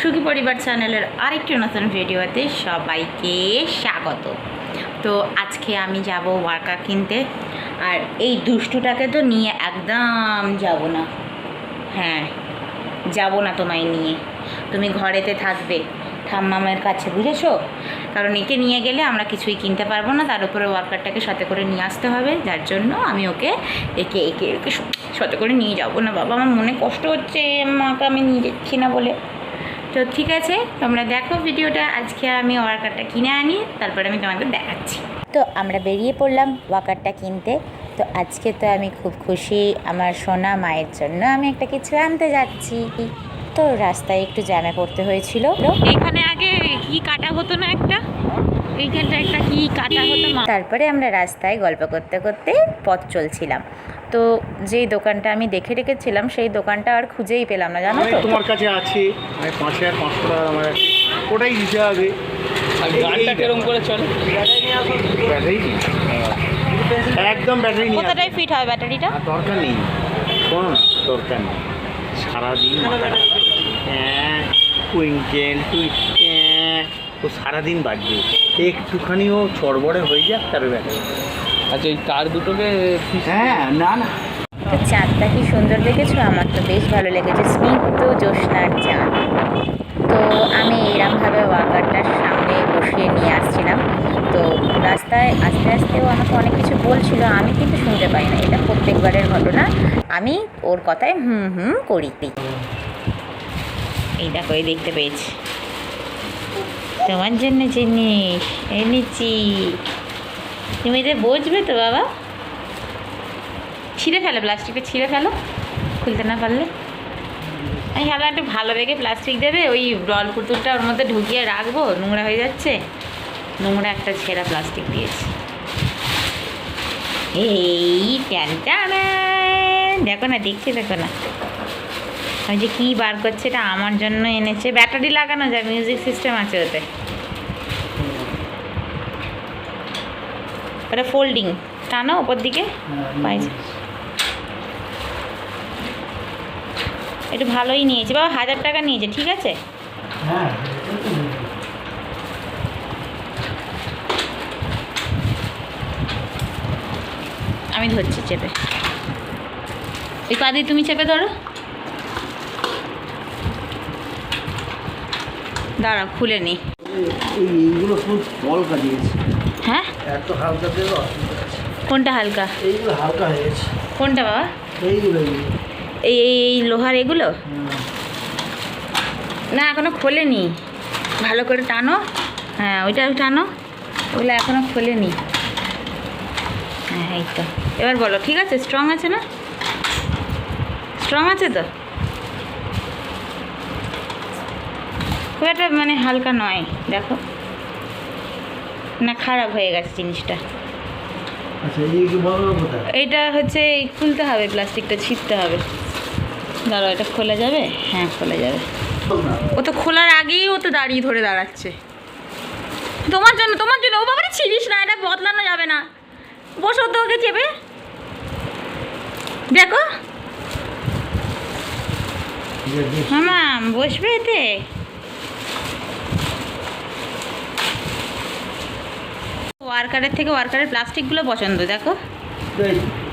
সুখী পরিবার চ্যানেলের আরেকটি নতুন ভিডিওতে সবাইকে স্বাগত। তো আজকে আমি যাব ওয়ার্কার কিনতে, আর এই দুষ্টুটাকে তো নিয়ে একদম যাব না। হ্যাঁ যাব না তোমায় নিয়ে। তুমি ঘরেতে থাকবে, ঠাম্মামের কাছে, বুঝেছ? কারণ একে নিয়ে গেলে আমরা কিছুই কিনতে পারব না, তার উপরে ওয়ার্কারটাকে সাথে করে নিয়ে আসতে হবে, যার জন্য আমি ওকে, একে একে একে সাথে করে নিয়ে যাব না। বাবা, আমার মনে কষ্ট হচ্ছে মাকে আমি নিয়ে যাচ্ছি না বলে। তো ঠিক আছে তোমরা দেখো ভিডিওটা। আজকে আমি ওয়ার্কারটা কিনে আনি তারপরে আমি তোমাদের দেখাচ্ছি। তো আমরা বেরিয়ে পড়লাম ওয়াকারটা কিনতে। তো আজকে তো আমি খুব খুশি আমার সোনা মায়ের জন্য আমি একটা কিছু আনতে যাচ্ছি। তো রাস্তায় একটু জ্যামে পড়তে হয়েছিল। এখানে আগে কি কাটা হতো না একটা? এইখানটা একটা কি কাটা হতো তারপরে আমরা রাস্তায় গল্প করতে করতে পথ চলছিলাম। তো যেই দোকানটা আমি দেখে রেখেছিলাম সেই দোকানটা আর খুঁজেই পেলাম না জানো তো? তোমার কাছে আছে। আমি পাঁচ হাজার পাঁচশো টাকা আমার আছে ওটাই দিতে হবে। আর গানটা করে চলে? ব্যাটারি একদম ব্যাটারি ফিট হয় ব্যাটারিটা? দরকার নেই। কোনো দরকার নেই। সারাদিন হ্যাঁ টুইঙ্কেল টুই হ্যাঁ ও সারাদিন বাজবে। একটুখানিও চড়বড়ে হয়ে যাক তার ব্যাটারি। আচ্ছা এই তার দুটোকে হ্যাঁ না না। তো চাঁদটা কি সুন্দর লেগেছো আমার তো বেশ ভালো লেগেছে। স্নিগ্ধ জ্যোৎস্নার চাঁদ। তো আমি এরমভাবে ওয়াকারটার সামনে বসিয়ে নিয়ে আসছিলাম। তো রাস্তায় আস্তে আস্তেও আমাকে অনেক কিছু বলছিল। আমি কিন্তু শুনতে পাই না। এটা প্রত্যেকবারের ঘটনা। আমি ওর কথায় হুম হুম করি। এই দেখো এই দেখতে পেয়েছি। তোমার জন্য জিনিস এনেছি তুমি এতে বসবে তো বাবা। ছিঁড়ে ফেলো, প্লাস্টিকটা ছিঁড়ে ফেলো, খুলতে না পারলে। আমি একটু ভালো দেখে প্লাস্টিক দেবে, ওই ডল পুতুলটা ওর মধ্যে ঢুকিয়ে রাখব, নোংরা হয়ে যাচ্ছে। নোংরা একটা ছেঁড়া প্লাস্টিক দিয়েছে। এই দেখো না, দেখছি, দেখো না। ওই যে কী বার করছে এটা আমার জন্য এনেছে। ব্যাটারি লাগানো যায়, মিউজিক সিস্টেম আছে ওতে। ওটা ফোল্ডিং টানো ওপর দিকে পাইছে একটু ভালোই নিয়েছে। বাবা হাজার টাকা নিয়েছে ঠিক আছে? আমি ধরছি চেপে। ওই পা দিয়ে তুমি চেপে ধরো। দাঁড়া খুলে নি। এইগুলো খুব বলকা দিয়েছে। হ্যাঁ? এত হালকা দিল কোনটা হালকা? এইগুলো হালকা হয়ে গেছে। কোনটা বাবা? এইগুলো এই এই এই লোহার এগুলো? না এখনও খোলেনি। ভালো করে টানো। হ্যাঁ ওইটা টানো। ওগুলো এখনও খোলেনি। হ্যাঁ এই তো। এবার বলো ঠিক আছে? স্ট্রং আছে না? স্ট্রং আছে তো? খুব একটা মানে হালকা নয় দেখো। না খারাপ হয়ে গেছে জিনিসটা। আচ্ছা এইটা হচ্ছে খুলতে হবে প্লাস্টিকটা ছিঁড়তে হবে। দাঁড়াও এটা খোলা যাবে? হ্যাঁ খোলা যাবে। ও তো খোলার আগেই ও তো দাঁড়িয়ে ধরে দাঁড়াচ্ছে। তোমার জন্য তোমার জন্য ও বাবারে ছিড়িস না এটা বদলানো যাবে না। বসো তো ওকে চেপে। দেখো। মামা বসবে এতে। ওয়ার্কারের থেকে ওয়ার্কারের প্লাস্টিকগুলো পছন্দ দেখো।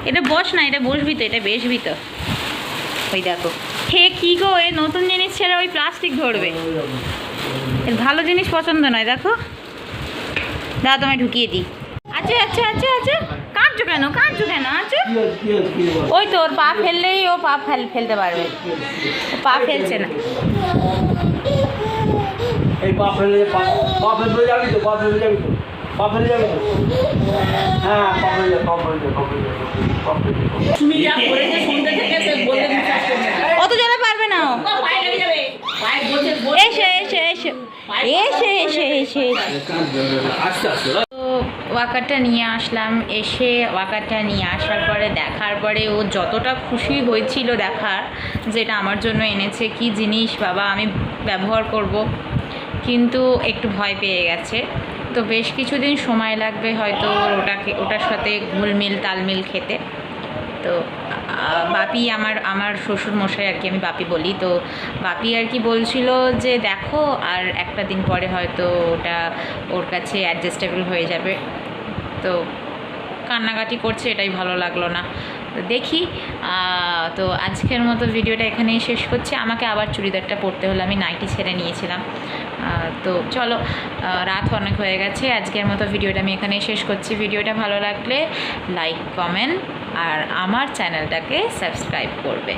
এটা বস না এটা বসবি তো এটা বেসবি তো। ওই দেখো। হে কি গো এ নতুন জিনিস ছেড়ে ওই প্লাস্টিক ধরবে। ভালো জিনিস পছন্দ নয় দেখো। দাদা তোমায় ঢুকিয়ে দিই। আচ্ছা আচ্ছা আচ্ছা আচ্ছা কাঁদছো কেন? কাঁদছো কেন? আচ্ছা ওই তো ওর পা ফেললেই ও পা ফেল ফেলতে পারবে। পা ফেলছে না। এই পা ফেলে পা পা যাবি তো পা ফেলে যাবি তো? হ্যাঁ অত জলে পারবে না। ও এসে এসে এসে। এসে এসে এসে তো ওয়াকারটা নিয়ে আসলাম এসে ওয়াকারটা নিয়ে আসার পরে দেখার পরে ও যতটা খুশি হয়েছিল দেখার যেটা আমার জন্য এনেছে কি জিনিস বাবা আমি ব্যবহার করব। কিন্তু একটু ভয় পেয়ে গেছে। তো বেশ কিছুদিন সময় লাগবে হয়তো ওটাকে, ওটার সাথে ঘুলমিল তালমিল খেতে। তো বাপি আমার আমার শ্বশুর মশাই আর কি আমি বাপি বলি। তো বাপি আর কি বলছিল যে দেখো, আর একটা দিন পরে হয়তো ওটা ওর কাছে অ্যাডজাস্টেবল হয়ে যাবে। তো কান্নাকাটি করছে, এটাই ভালো লাগল না। দেখি তো আজকের মতো ভিডিওটা এখানেই শেষ করছি। আমাকে আবার চুড়িদারটা পরতে হলো আমি নাইটি ছেড়ে নিয়েছিলাম। তো চলো রাত অনেক হয়ে গেছে। আজকের মতো ভিডিওটা আমি এখানে শেষ করছি। ভিডিওটা ভালো লাগলে লাইক, কমেন্ট আর আমার চ্যানেলটাকে সাবস্ক্রাইব করবে।